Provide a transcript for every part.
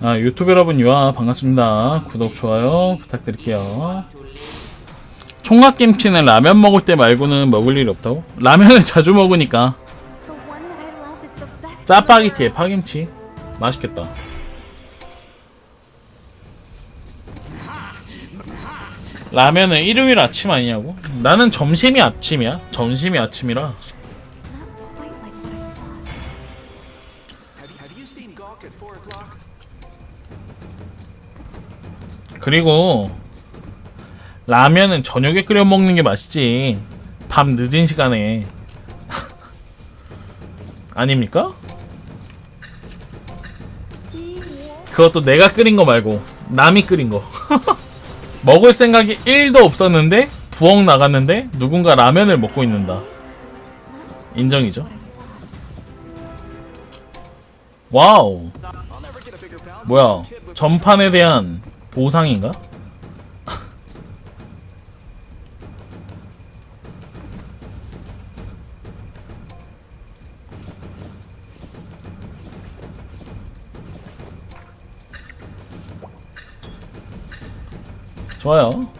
아, 유튜브 여러분 유아 반갑습니다. 구독, 좋아요 부탁드릴게요. 총각김치는 라면 먹을 때 말고는 먹을 일이 없다고? 라면을 자주 먹으니까. 짜파게티에 파김치 맛있겠다. 라면은 일요일 아침 아니냐고? 나는 점심이 아침이야. 점심이 아침이라. 그리고 라면은 저녁에 끓여 먹는 게 맛있지. 밤 늦은 시간에. 아닙니까? 그것도 내가 끓인 거 말고 남이 끓인 거. 먹을 생각이 1도 없었는데 부엌 나갔는데 누군가 라면을 먹고 있는다. 인정이죠. 와우. 뭐야? 전판에 대한 보상인가? 좋아요.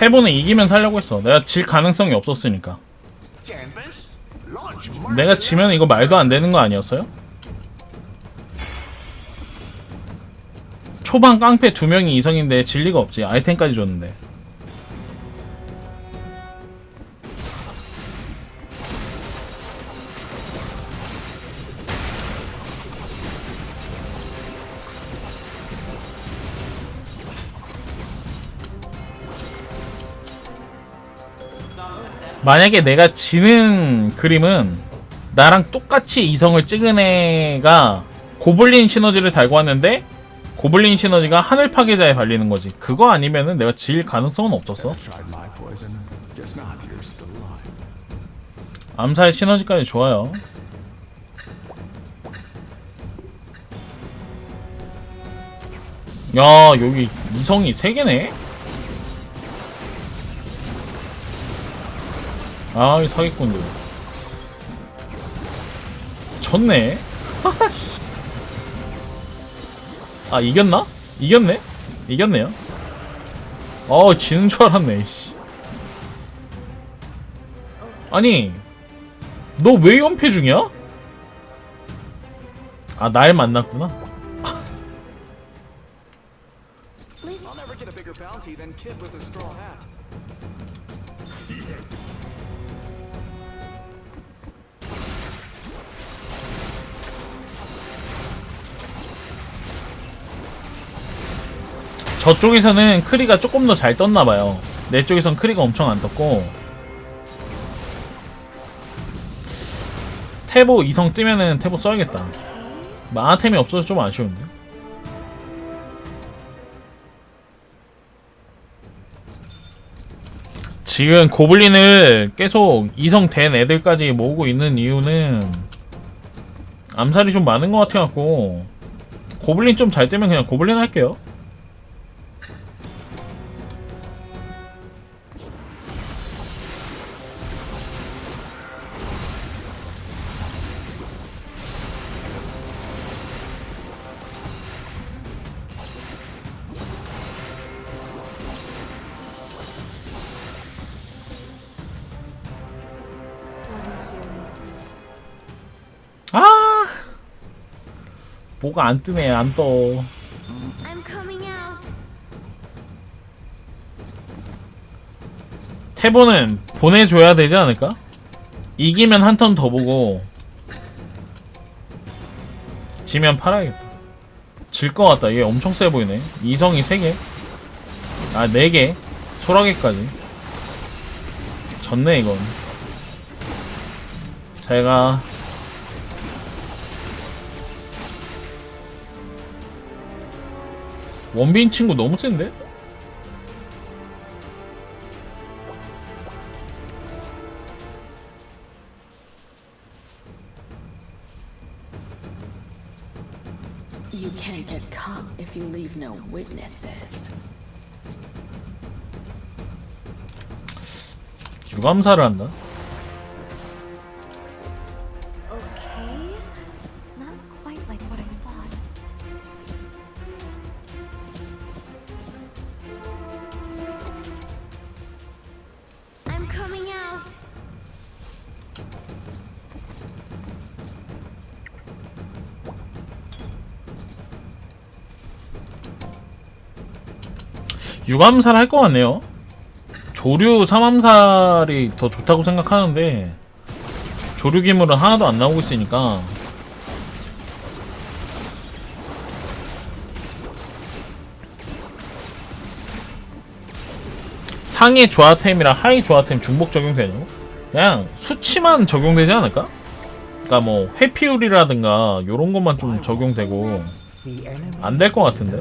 태보는 이기면 살려고 했어. 내가 질 가능성이 없었으니까. 내가 지면 이거 말도 안 되는 거 아니었어요? 초반 깡패 두 명이 이성인데 질 리가 없지. 아이템까지 줬는데. 만약에 내가 지는 그림은 나랑 똑같이 이성을 찍은 애가 고블린 시너지를 달고 왔는데 고블린 시너지가 하늘 파괴자에 발리는 거지. 그거 아니면은 내가 질 가능성은 없었어. 암살 시너지까지 좋아요. 야 여기 이성이 3개네? 아이 사기꾼들. 졌네? 하하씨. 아 이겼나? 이겼네? 이겼네요? 어 지는 줄 알았네 씨. 아니 너 왜 연패 중이야? 아 날 만났구나 저쪽에서는 크리가 조금 더 잘 떴나봐요. 내 쪽에선 크리가 엄청 안 떴고. 태보 이성 뜨면은 태보 써야겠다. 마하템이 없어서 좀 아쉬운데. 지금 고블린을 계속 이성 된 애들까지 모으고 있는 이유는 암살이 좀 많은 것 같아갖고. 고블린 좀 잘 뜨면 그냥 고블린 할게요 뭐가 안 뜨네 안 떠. 태보는 보내줘야 되지 않을까? 이기면 한 턴 더 보고 지면 팔아야겠다. 질 것 같다. 얘 엄청 세 보이네. 이성이 3개. 아 4개. 소라게까지. 졌네 이건. 제가 원빈 친구 너무 센데? 유감사를 한다? 6암살 할 것 같네요 조류 3암살이 더 좋다고 생각하는데 조류 기물은 하나도 안 나오고 있으니까 상위 조아템이랑 하위 조아템 중복 적용되냐고? 그냥 수치만 적용되지 않을까? 그러니까 뭐 회피율이라든가 이런 것만 좀 적용되고 안 될 것 같은데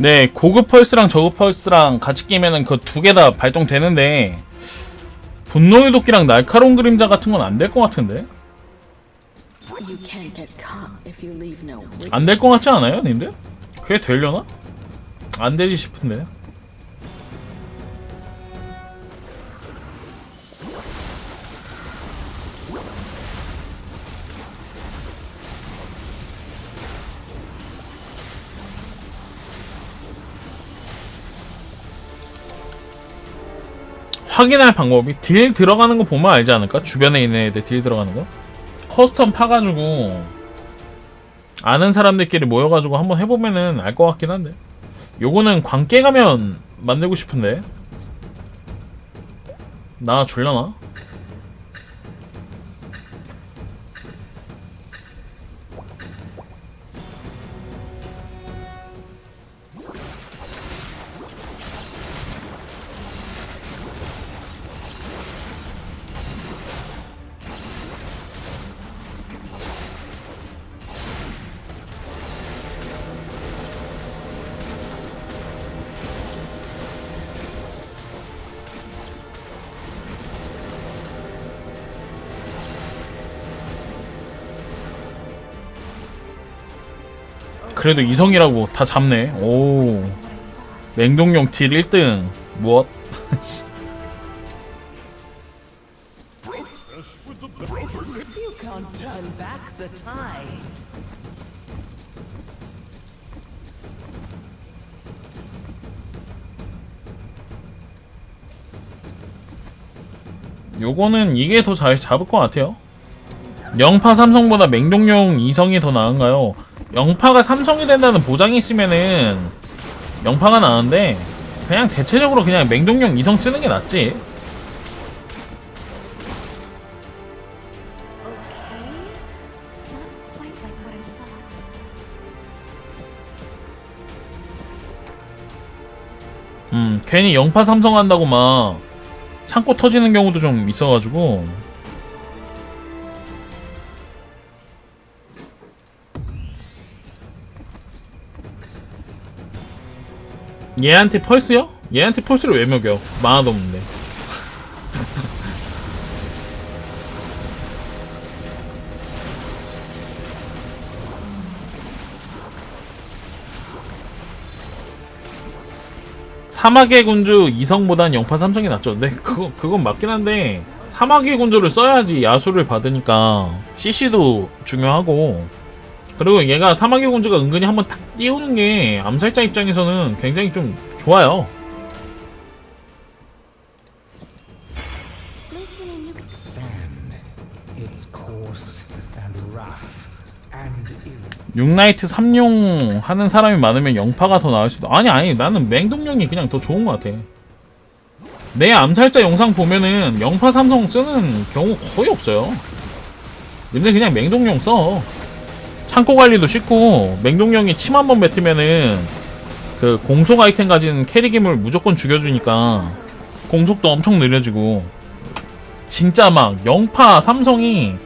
네, 고급 펄스랑 저급 펄스랑 같이 끼면은 그 두 개 다 발동되는데 분노의 도끼랑 날카로운 그림자 같은 건 안 될 것 같은데? 안 될 것 같지 않아요, 님들? 그게 되려나? 안 되지 싶은데. 확인할 방법이 딜 들어가는 거 보면 알지 않을까? 주변에 있는 애들 딜 들어가는 거? 커스텀 파가지고 아는 사람들끼리 모여가지고 한번 해보면은 알 것 같긴 한데 요거는 광 깨 가면 만들고 싶은데 나 줄려나? 그래도 이성이라고 다 잡네 오 맹동용 딜 1등 무엇? 요거는 이게 더 잘 잡을 것 같아요. 영파 삼성보다 맹동용 이성이 더 나은가요? 영파가 삼성이 된다는 보장이 있으면은 영파가 나은데 그냥 대체적으로 그냥 맹동용 이성 쓰는 게 낫지. 음, 괜히 영파 삼성 한다고 막 창고 터지는 경우도 좀 있어가지고 얘한테 펄스요? 얘한테 펄스를 왜 먹여? 만화도 없는데 사막의 군주 이성보단 영파 삼성이 낫죠. 네, 그거 그건 맞긴 한데 사막의 군주를 써야지 야수를 받으니까 CC도 중요하고 그리고 얘가 사막의 군주가 은근히 한번 탁 띄우는 게 암살자 입장에서는 굉장히 좀 좋아요. 육나이트 3용 하는 사람이 많으면 영파가 더 나을 수도. 아니 아니 나는 맹동용이 그냥 더 좋은 것 같아. 내 암살자 영상 보면은 영파 삼성 쓰는 경우 거의 없어요. 근데 그냥 맹독용 써. 창고 관리도 쉽고 맹독용이 침 한 번 뱉으면은 그 공속 아이템 가진 캐릭임을 무조건 죽여주니까 공속도 엄청 느려지고 진짜 막 영파 삼성이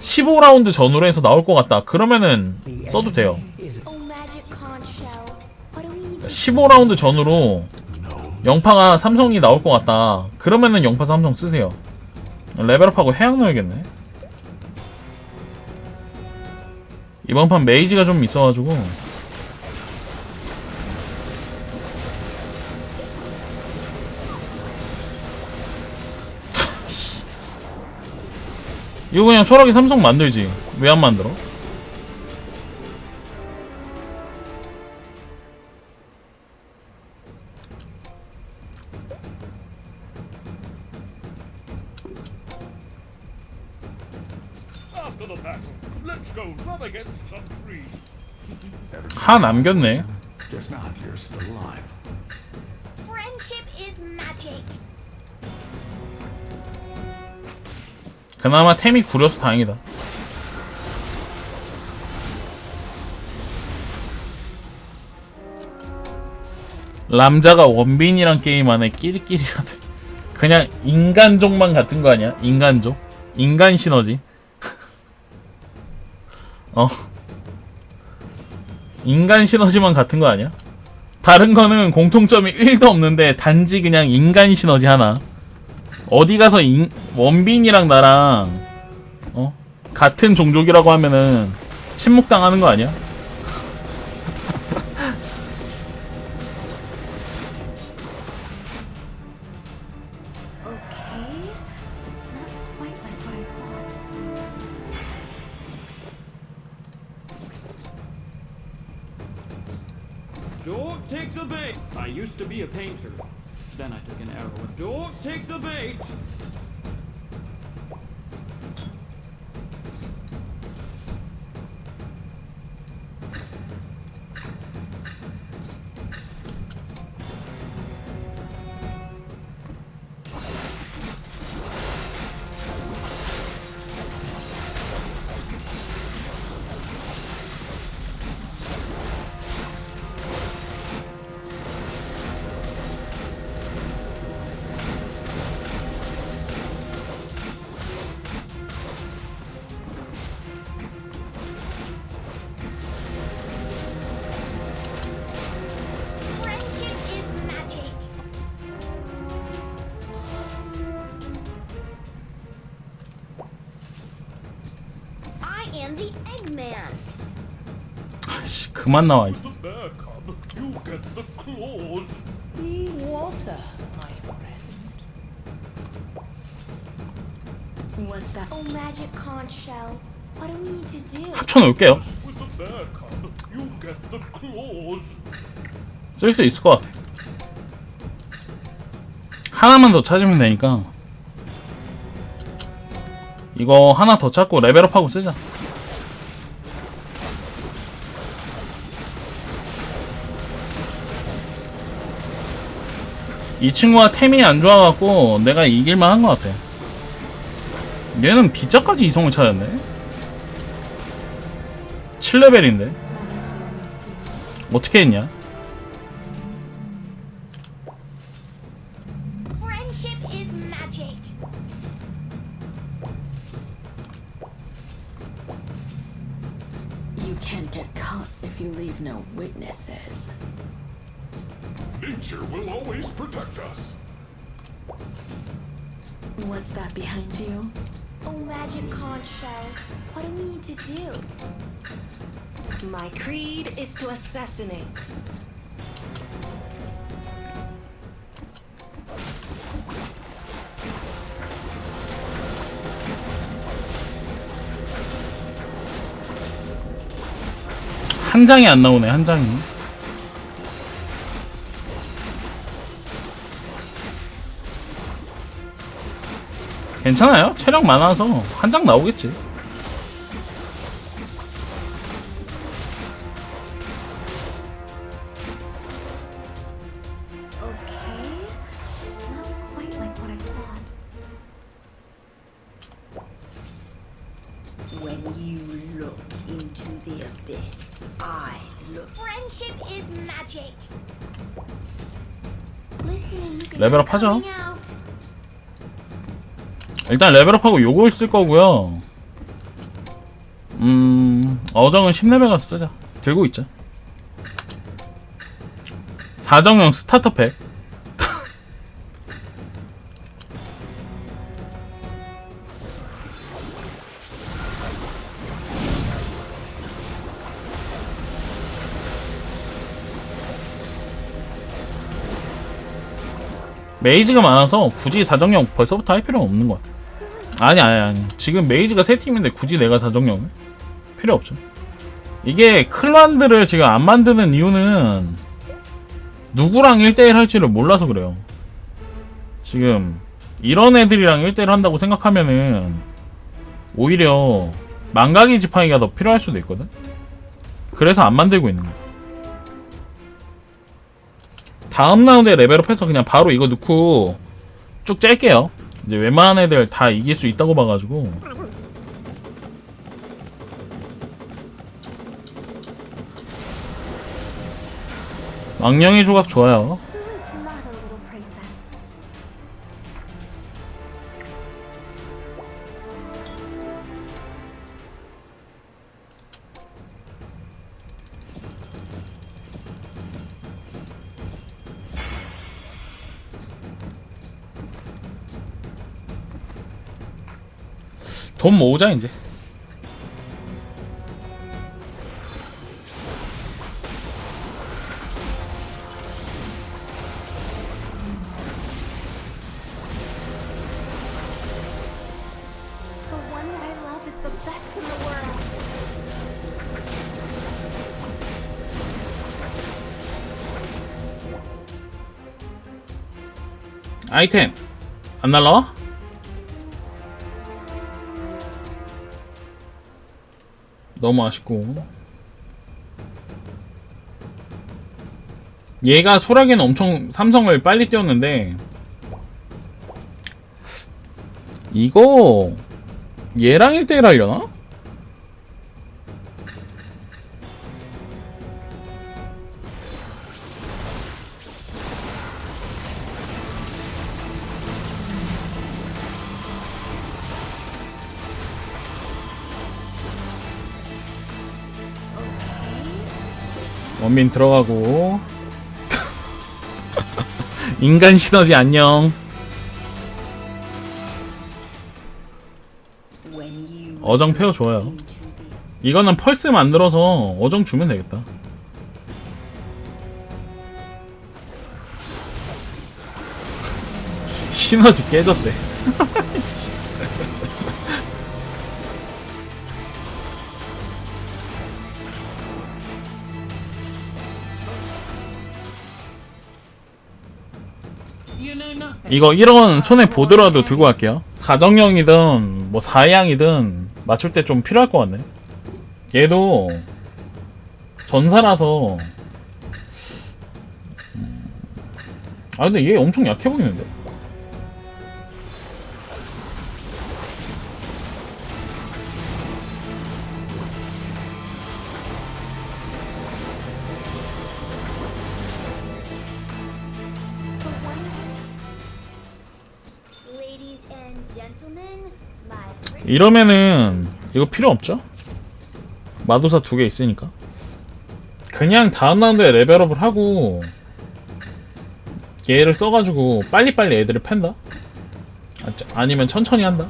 15라운드 전후로 해서 나올 것 같다. 그러면은 써도 돼요. Is Oh, magic conch shell. What do we need to 15라운드 전후로 영파가 삼성이 나올 것 같다. 그러면은 영파 삼성 쓰세요. 레벨업하고 해양 넣어야겠네. 이번 판 메이지가 좀 있어가지고 씨. 이거 그냥 소라기 삼성 만들지 왜 안 만들어? 하 남겼네. 그나마 템이 구려서 다행이다. 람자가 원빈이랑 게임하네 끼리끼리라도 그냥 인간족만 같은 거 아니야? 인간족? 인간 시너지? 어 인간 시너지만 같은 거 아니야? 다른 거는 공통점이 1도 없는데 단지 그냥 인간 시너지 하나 어디 가서 인, 원빈이랑 나랑 어 같은 종족이라고 하면은 침묵당하는 거 아니야? Take the bait. I used to be a painter. Then I took an arrow. Don't take the bait. Eggman. 아씨 그만 나와 이-? Oh, magic conch shell. What do we need to do? 합쳐 놓을게요 the claws. 쓸수 있을 것 같아 하나만 더 찾으면 되니까 이거 하나 더 찾고 레벨업하고 쓰자 이 친구가 템이 안 좋아갖고 내가 이길만 한 것 같아. 얘는 비자까지 이성을 찾았네. 7레벨인데. 어떻게 했냐 한 장이 안 나오네 한 장이. 괜찮아요? 체력 많아서 한 장 나오겠지 레벨업 하죠. 일단 레벨업하고 요거 쓸 거고요. 음, 어정은 10레벨 가서 쓰자. 들고 있자. 사정형 스타터 팩. 메이지가 많아서 굳이 사정형 벌써부터 할 필요는 없는 것 같아. 아니 아니 아니. 지금 메이지가 세 팀인데 굳이 내가 사정형을? 필요 없죠. 이게 클란들을 지금 안 만드는 이유는 누구랑 1대1 할지를 몰라서 그래요. 지금 이런 애들이랑 1대1 한다고 생각하면은 오히려 망가기 지팡이가 더 필요할 수도 있거든? 그래서 안 만들고 있는 거야 다음 라운드에 레벨업해서 그냥 바로 이거 넣고 쭉 짤게요. 이제 웬만한 애들 다 이길 수 있다고 봐가지고. 망령의 조각 좋아요 돈 모으자 이제. 아이템 안 날라와? 너무 아쉽고 얘가 소라기는 엄청 삼성을 빨리 띄웠는데 이거 얘랑 1대1 하려나? 원민 들어가고. 인간 시너지 안녕. 어정 페어 좋아요. 이거는 펄스 만들어서 어정 주면 되겠다. 시너지 깨졌대 이거 1원 손에 보더라도 들고 갈게요. 사정형이든 뭐 사양이든 맞출 때 좀 필요할 것 같네. 얘도 전사라서 음, 아 근데 얘 엄청 약해 보이는데. 이러면은 이거 필요 없죠? 마도사 두 개 있으니까. 그냥 다음 라운드에 레벨업을 하고 얘를 써가지고 빨리빨리 애들을 팬다? 아, 짜- 아니면 천천히 한다?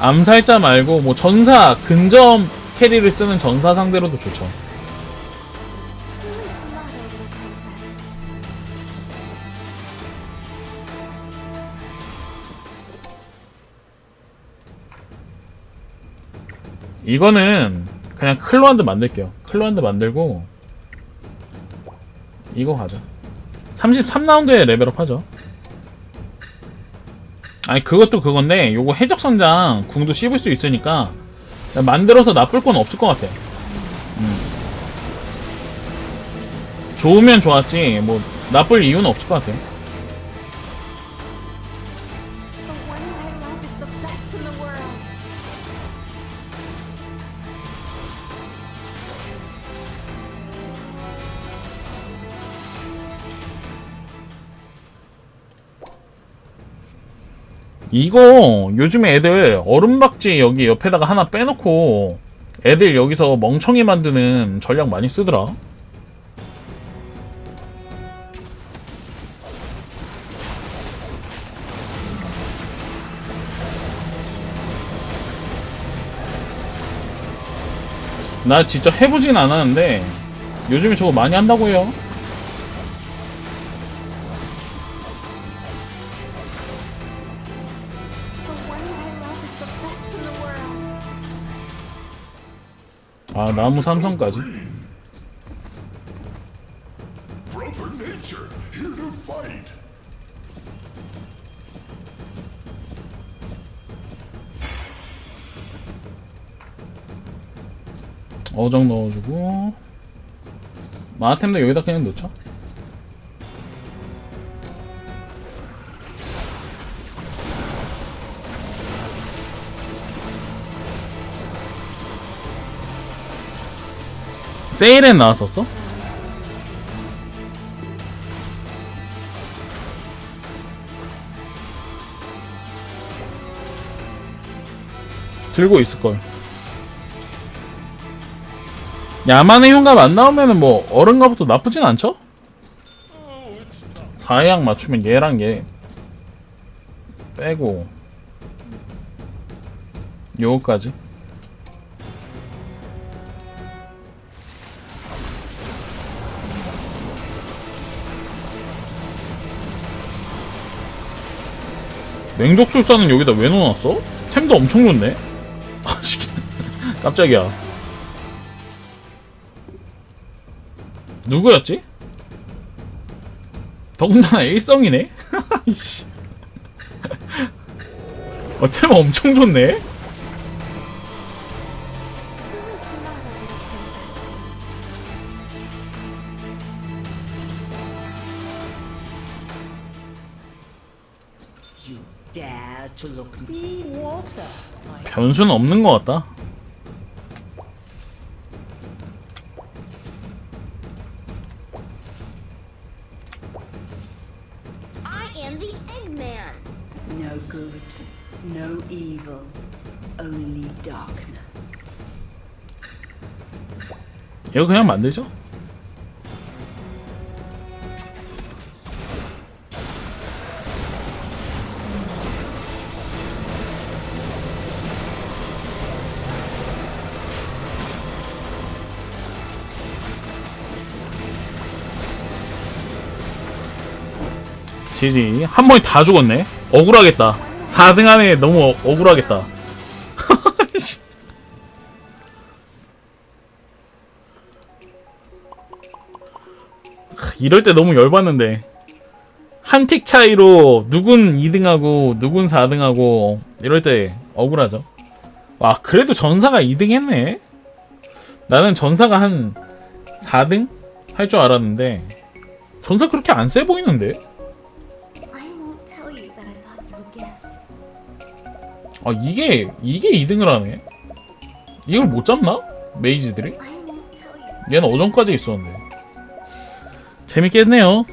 암살자 말고 뭐 전사 근점 캐리를 쓰는 전사 상대로도 좋죠. 이거는 그냥 클로한드 만들게요. 클로한드 만들고 이거 가자. 33라운드에 레벨업 하죠. 아니 그것도 그건데 요거 해적 선장 궁도 씹을 수 있으니까 만들어서 나쁠 건 없을 것 같아. 음. 좋으면 좋았지 뭐 나쁠 이유는 없을 것 같아. 이거 요즘에 애들 얼음박지 여기 옆에다가 하나 빼놓고 애들 여기서 멍청이 만드는 전략 많이 쓰더라. 나 진짜 해보진 않았는데 요즘에 저거 많이 한다고 해요. 아 나무 삼성까지. 어정 넣어주고 마템도 여기다 그냥 넣자. 세일에 나왔었어? 들고 있을걸. 야만의 흉감 안 나오면은 뭐 어른가부터 나쁘진 않죠? 사양 맞추면 얘랑 얘 빼고 요거까지 맹독술사는 여기다 왜 넣어놨어? 템도 엄청 좋네 아씨 깜짝이야 누구였지? 더군다나 일성이네? 이씨. 어, 테마 엄청 좋네? 변수는 없는 것 같다. I am the Eggman. no good, no evil, only darkness. 이거 그냥 만들죠? 지지. 한 번에 다 죽었네. 억울하겠다. 4등 안에 너무 어- 억울하겠다. 씨. 이럴 때 너무 열받는데. 한 틱 차이로 누군 2등하고 누군 4등하고 이럴 때 억울하죠. 와 그래도 전사가 2등 했네? 나는 전사가 한 4등 할 줄 알았는데 전사 그렇게 안 세 보이는데 아 이게 이게 2등을 하네? 이걸 못 잡나? 메이지들이? 얘는 어전까지 있었는데. 재밌게 했네요.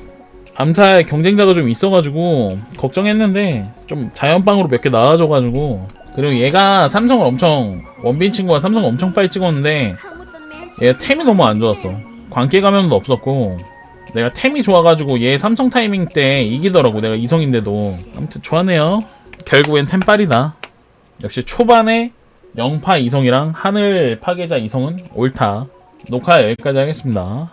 암살 경쟁자가 좀 있어가지고 걱정했는데 좀 자연빵으로 몇 개 나와줘가지고. 그리고 얘가 삼성을 엄청 원빈 친구가 삼성을 엄청 빨리 찍었는데. 얘 템이 너무 안 좋았어. 관계 가면도 없었고 내가 템이 좋아가지고 얘 삼성 타이밍 때 이기더라고. 내가 이성인데도. 아무튼 좋았네요. 결국엔 템빨이다 역시 초반에 영파 이성이랑 하늘 파괴자 이성은 옳다. 녹화 여기까지 하겠습니다